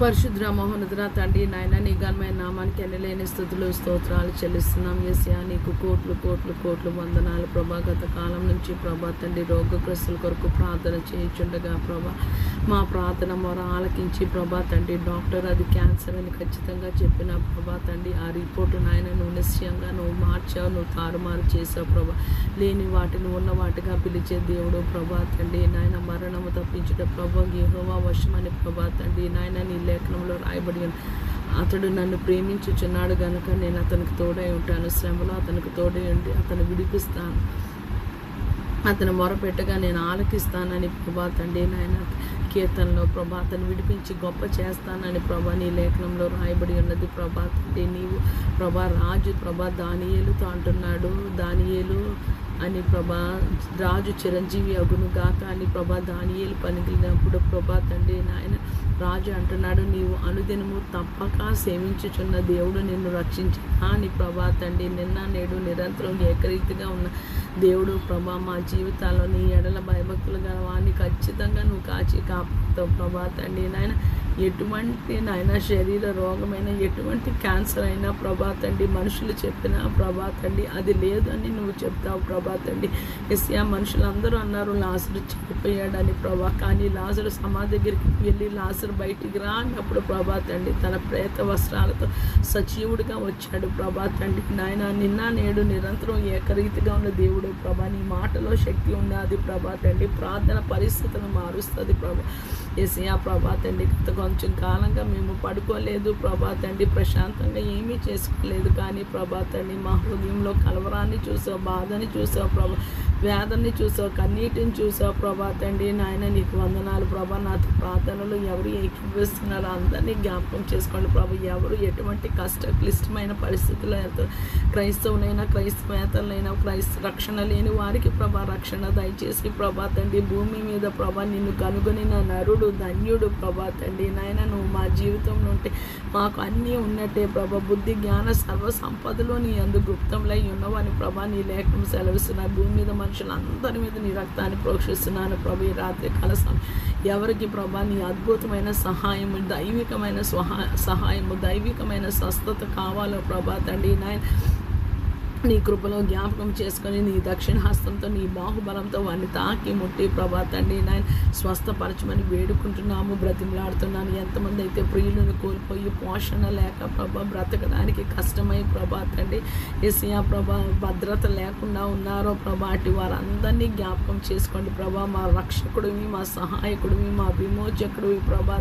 పరిశుద్ర మహోన్నతుల తండ్రి నాయన నీ ఘనమైన నామానికి ఎనలేని స్థుతులు స్తోత్రాలు చెల్లిస్తున్నాం. ఎస్యా నీకు కోట్లు కోట్లు కోట్లు వందనాలు ప్రభా. గత కాలం నుంచి ప్రభా తండ్రి రోగగ్రస్తుల కొరకు ప్రార్థన చేయించుండగా ప్రభా. మా ప్రార్థన మొర ఆలకించి ప్రభా తండ్రి డాక్టర్ అది క్యాన్సర్ అని ఖచ్చితంగా చెప్పిన ప్రభా తండ్రి ఆ రిపోర్టు నాయన నువ్వు నిశ్చయంగా నువ్వు మార్చావు నువ్వు తారుమారు చేసావు ప్రభా. లేని వాటిని ఉన్న వాటిగా పిలిచే దేవుడు ప్రభా తండ్రి. నాయన మరణము తప్పించుట ప్రభా గేహోవా వశమని ప్రభా తండ్రి. నాయన నీ లేఖనంలో రాయబడి ఉంది. అతడు నన్ను ప్రేమించుచున్నాడు గనుక నేను అతనికి తోడై ఉంటాను. శ్రమలో అతనికి తోడై ఉండి అతను విడిపిస్తాను. అతను మొరపెట్టగా నేను ఆలకిస్తానని ప్రభా తండ్రి నాయన కీర్తనలో ప్రభా అతను విడిపించి గొప్ప చేస్తానని ప్రభా నీ లేఖనంలో రాయబడి ఉన్నది. ప్రభా తండ్రి నీవు ప్రభా రాజు ప్రభా దానియేలుతో అంటున్నాడు. దానియేలు అని ప్రభా రాజు చిరంజీవి అగును గాక అని ప్రభా దానియేలు పనికిలినప్పుడు ప్రభా తండ్రి నాయన రాజు అంటున్నాడు నీవు అనుదినము తప్పక సేవించుచున్న దేవుడు నిన్ను రక్షించా అని ప్రభా తండ్రి నిన్న నేడు నిరంతరం ఏకరీతిగా ఉన్న దేవుడు ప్రభా మా జీవితాల్లో నీ ఎడల భయభక్తులు గలవాన్ని ఖచ్చితంగా నువ్వు కాచి కా కాపాడుతావు ప్రభా తండ్రి నాయన ఎటువంటి నాయన శరీర రోగమైన ఎటువంటి క్యాన్సర్ అయినా ప్రభాతండి మనుషులు చెప్పినా ప్రభాతండి అది లేదని నువ్వు చెప్తావు ప్రభాతండి ఎస్యా మనుషులందరూ అన్నారు లాసరు చనిపోయాడని ప్రభా. కానీ లాసరు సమాధి దగ్గరికి వెళ్ళి లాసరు బయటికి రా అన్నప్పుడు ప్రభా తన ప్రేత వస్త్రాలతో సజీవుడిగా వచ్చాడు ప్రభాతండి నాయన నిన్న నేడు నిరంతరం ఏకరీతిగా ఉన్న దేవుడు ప్రభా. నీ మాటలో శక్తి ఉన్నది ప్రభాతండి ప్రార్థన పరిస్థితులను మారుస్తుంది ప్రభా. ఎస్యా ప్రభాతండి గత కొంచెం కాలంగా మేము పడుకోలేదు. ప్రభా తండ్రి ప్రశాంతంగా ఏమీ చేసుకోలేదు. కానీ ప్రభా తండ్రి మా హృదయంలో కలవరాన్ని చూసావు బాధని చూసావు ప్రభా వేదనని చూసావు కన్నీటిని చూసావు ప్రభా తండ్రి. నాయన నీకు వందనాలు ప్రభా. నాతో ప్రార్థనలు ఎవరు ఏకీభవిస్తున్నారో అందరినీ జ్ఞాపకం చేసుకోండి ప్రభు. ఎవరు ఎటువంటి కష్ట క్లిష్టమైన పరిస్థితుల్లో వెళ్తారు క్రైస్తవులైనా క్రైస్తవేతలైనా క్రైస్త రక్షణ లేని వారికి ప్రభా రక్షణ దయచేసి ప్రభా తండ్రి భూమి మీద ప్రభా నిన్ను కనుగొనిన నరుడు ధన్యుడు ప్రభా తండ్రి. నాయన జీవితంలో ఉంటే మాకు అన్నీ ఉన్నట్టే ప్రభా. బుద్ధి జ్ఞాన సర్వ సంపదలో నీ అందు గుప్తంలో ఉన్నవని ప్రభా. నీ లేఖను సెలవిస్తున్నా భూమి మీద మనుషులందరి మీద నీ రక్తాన్ని ప్రోక్షిస్తున్నాను ప్రభు. ఈ రాత్రి కలసం ఎవరికి ప్రభా నీ అద్భుతమైన సహాయము దైవికమైన సహాయము దైవికమైన స్వస్థత కావాలో ప్రభా తండ్రి నాయన. నీ కృపలో జ్ఞాపకం చేసుకొని నీ దక్షిణ హస్తంతో నీ బాహుబలంతో వాడిని తాకి ముట్టి ప్రభా తండ్రి నాయన స్వస్థపరచమని వేడుకుంటున్నాము బ్రతిమలాడుతున్నాను. ఎంతమంది అయితే ప్రియులను కోల్పోయి పోషణ లేక ప్రభా బ్రతకడానికి కష్టమై ప్రభా తండ్రి ఎసియా ప్రభా భద్రత లేకుండా ఉన్నారో ప్రభా అటు వారందరినీ జ్ఞాపకం చేసుకోండి ప్రభా. మా రక్షకుడివి మా సహాయకుడివి మా విమోచకుడివి ప్రభా